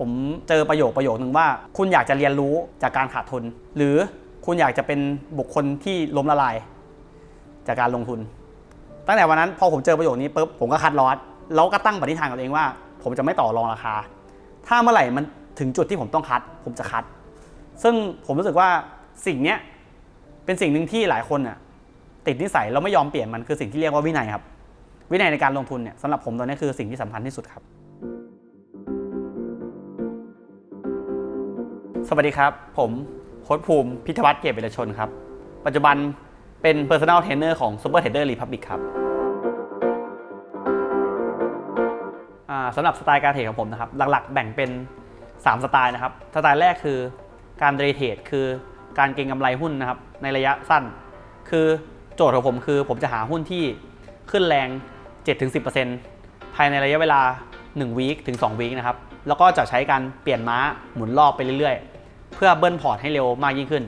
ผมเจอประโยคประโยคนึงว่า คุณอยากจะเรียนรู้จากการขาดทุน หรือคุณอยากจะเป็นบุคคลที่ล้มละลาย จากการลงทุน ตั้งแต่วันนั้นพอผมเจอประโยคนี้ปุ๊บผมก็คัดลอสแล้วก็ตั้งปณิธานกับตัวเองว่า ผมจะไม่ต่อรองราคา ถ้าเมื่อไหร่มันถึงจุดที่ผมต้องคัด ผมจะคัด ซึ่งผมรู้สึกว่าสิ่งเนี้ยเป็นสิ่งหนึ่งที่หลายคนน่ะติดนิสัยแล้วไม่ยอมเปลี่ยนมันคือสิ่งที่เรียกว่าวินัยครับ วินัยในการลงทุนเนี่ยสำหรับผมตอนนี้คือสิ่งที่สำคัญที่สุดครับ สวัสดีครับ ผมโค้ชภูมิพิทวัฒน์เกียรติเวรชนครับ ปัจจุบันเป็น Personal Trainer ของ Super Trader Republic ครับสำหรับสไตล์การเทรดของผมนะครับ หลักๆ แบ่งเป็น 3 สไตล์นะครับ สไตล์แรกคือการเดย์เทรดคือการเก็งกำไรหุ้นนะครับ ในระยะสั้น คือโจทย์ของผมคือ ผมจะหาหุ้นที่ขึ้นแรง 7-10%ภายในระยะเวลา1วีคถึง2วีคนะครับ แล้วก็จะใช้การเปลี่ยนม้าหมุนรอบไปเรื่อยๆ พื่อเบิ้ลพอร์ตให้เร็วมากยิ่งขึ้น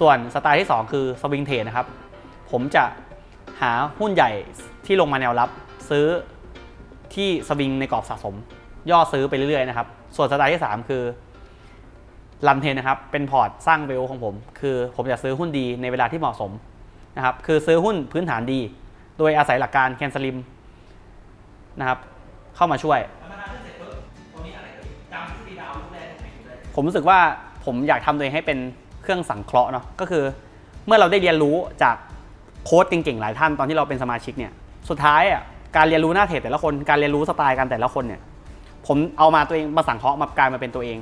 ส่วนสไตล์ที่ 2 คือสวิงเทรดนะครับ ผมจะหาหุ้นใหญ่ที่ลงมาแนวรับ ซื้อที่สวิงในกรอบสะสม ย่อซื้อไปเรื่อยๆนะครับ ส่วนสไตล์ที่ 3 คือรันเทนนะครับ เป็นพอร์ตสร้างเวลของผม คือผมจะซื้อหุ้นดีในเวลาที่เหมาะสมนะครับ คือซื้อหุ้นพื้นฐานดี โดยอาศัยหลักการแคนสลิมนะครับ เข้ามาช่วย ผมรู้สึกว่า ผมอยากทำตัวเองให้เป็นเครื่องสังเคราะห์เนาะก็คือ เมื่อเราได้เรียนรู้จากโค้ดเก่งๆหลายท่านตอนที่เราเป็นสมาชิกเนี่ยสุดท้ายอะการเรียนรู้หน้าเทรดแต่ละคนการเรียนรู้สไตล์กันแต่ละคนเนี่ยผมเอามาตัวเองมาสังเคราะห์มากลายมาเป็นตัวเอง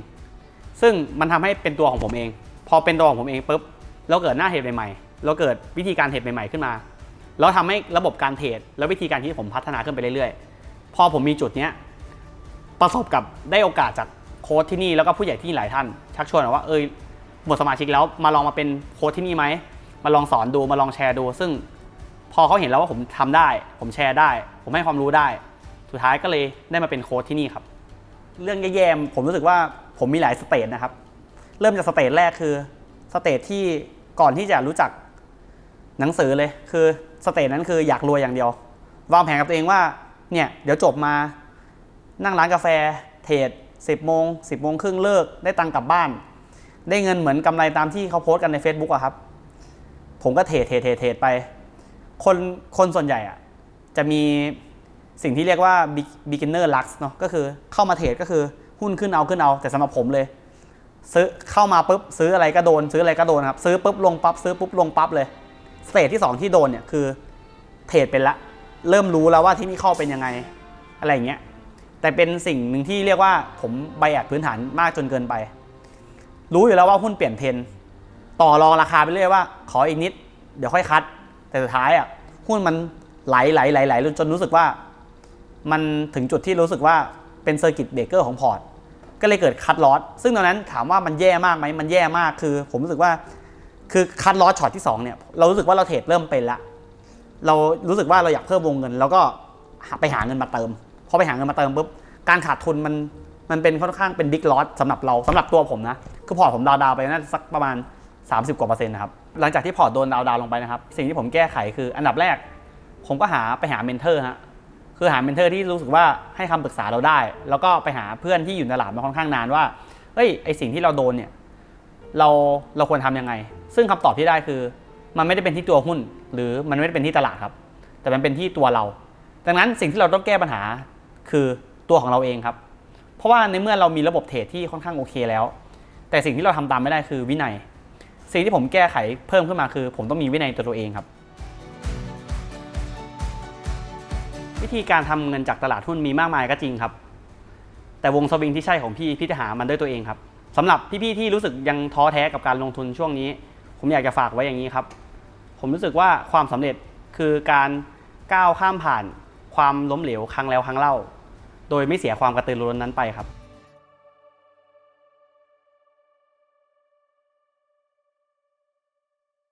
ซึ่งมันทำให้เป็นตัวของผมเอง พอเป็นตัวของผมเองปุ๊บเราเกิดหน้าเทรดใหม่ๆเราเกิดวิธีการเทรดใหม่ๆขึ้นมาแล้วทำให้ระบบการเทรดและวิธีการที่ผมพัฒนาขึ้นไปเรื่อยๆ พอผมมีจุดเนี้ยประสบกับได้โอกาสจาก โค้ชที่นี่แล้วก็ผู้ใหญ่ที่นี่หลายท่าน ชักชวนว่าเอยหมดสมาชิกแล้วมาลองมาเป็นโค้ชที่นี่ไหมมาลองสอนดูมาลองแชร์ดู ซึ่งพอเขาเห็นแล้วว่าผมทำได้ ผมแชร์ได้ ผมให้ความรู้ได้ สุดท้ายก็เลยได้มาเป็นโค้ชที่นี่ครับ เรื่องแย่ๆผมรู้สึกว่าผมมีหลายสเตจนะครับ เริ่มจากสเตจแรกคือสเตจที่ก่อนที่จะรู้จักหนังสือเลยคือสเตจนั้นคืออยากรวยอย่างเดียว วางแผนกับตัวเองว่าเนี่ยเดี๋ยวจบมานั่งร้านกาแฟเทรด 10โมง10โมงครึ่งเลิกได้ตังค์กลับบ้าน ได้เงินเหมือนกำไรตามที่เขาโพสต์กันใน Facebook อะครับ ผมก็เทรดเทรดเทรดเทรดไป คนคนส่วนใหญ่อะจะมีสิ่งที่เรียกว่า beginner lux เนาะก็คือเข้ามาเทรดก็คือหุ้นขึ้นเอาขึ้นเอา แต่สำหรับผมเลย ซื้อเข้ามาปุ๊บซื้ออะไรก็โดน ซื้ออะไรก็โดนครับ ซื้อปุ๊บลงปั๊บซื้อปุ๊บลงปั๊บเลยสเตจที่ 2 ที่โดนเนี่ยคือเทรดเป็นละ เริ่มรู้แล้วว่าที่นี่เข้าเป็นยังไง อะไรอย่างเงี้ย แต่เป็นสิ่งหนึ่งที่เรียกว่าผมใบอัดพื้นฐานมากจนเกินไป รู้อยู่แล้วว่าหุ้นเปลี่ยนเทรนต่อรองราคาไปเรื่อยว่า ขออีกนิด เดี๋ยวค่อยคัด แต่สุดท้ายอะหุ้นมันไหลไหลไหลไหลจนรู้สึกว่า มันถึงจุดที่รู้สึกว่าเป็นเซอร์กิตเบรกเกอร์ของพอร์ตก็เลยเกิดคัดลอสซึ่งตอนนั้นถามว่ามันแย่มากไหมมันแย่มากคือ ผมรู้สึกว่าคือคัดลอสช็อตที่2เนี่ยเรารู้สึกว่าเราเทรดเริ่มเป็นละเรารู้สึกว่าเราอยากเพิ่มวงเงิน แล้วก็ไปหาเงินมาเติม พอไปหาเงินมาเติมปุ๊บการขาดทุนมันมันเป็นค่อนข้างเป็นบิ๊กลอสสำหรับเราสำหรับตัวผมนะ คือพอร์ตผมดาวดาวไปน่าสักประมาณ 30 กว่าเปอร์เซ็นต์นะครับ หลังจากที่พอร์ตโดนดาวดาวลงไปนะครับ สิ่งที่ผมแก้ไขคืออันดับแรก ผมก็หาไปหาเมนเทอร์ฮะคือหาเมนเทอร์ที่รู้สึกว่าให้คำปรึกษาเราได้ แล้วก็ไปหาเพื่อนที่อยู่ในตลาดมาค่อนข้างนานว่าเฮ้ยไอสิ่งที่เราโดนเนี่ยเราเราควรทำยังไง ซึ่งคำตอบที่ได้คือ มันไม่ได้เป็นที่ตัวหุ้น หรือมันไม่ได้เป็นที่ตลาดครับ แต่มันเป็นที่ตัวเรา ดังนั้นสิ่งที่เราต้องแก้ปัญหา คือตัวของเราเองครับ เพราะว่าในเมื่อเรามีระบบเทรดที่ค่อนข้างโอเคแล้ว แต่สิ่งที่เราทำตามไม่ได้คือวินัย สิ่งที่ผมแก้ไขเพิ่มขึ้นมาคือ ผมต้องมีวินัยตัวตัวเองครับ วิธีการทำเงินจากตลาดหุ้นมีมากมายก็จริงครับ แต่วงสวิงที่ใช่ของพี่พี่จะหามันด้วยตัวเองครับสำหรับพี่ๆที่รู้สึกยังท้อแท้กับการลงทุนช่วงนี้ ผมอยากจะฝากไว้อย่างนี้ครับ ผมรู้สึกว่าความสำเร็จคือการก้าวข้ามผ่านความล้มเหลวครั้งแล้วครั้งเล่า โดยไม่เสียความกระตือรือร้นนั้นไปครับ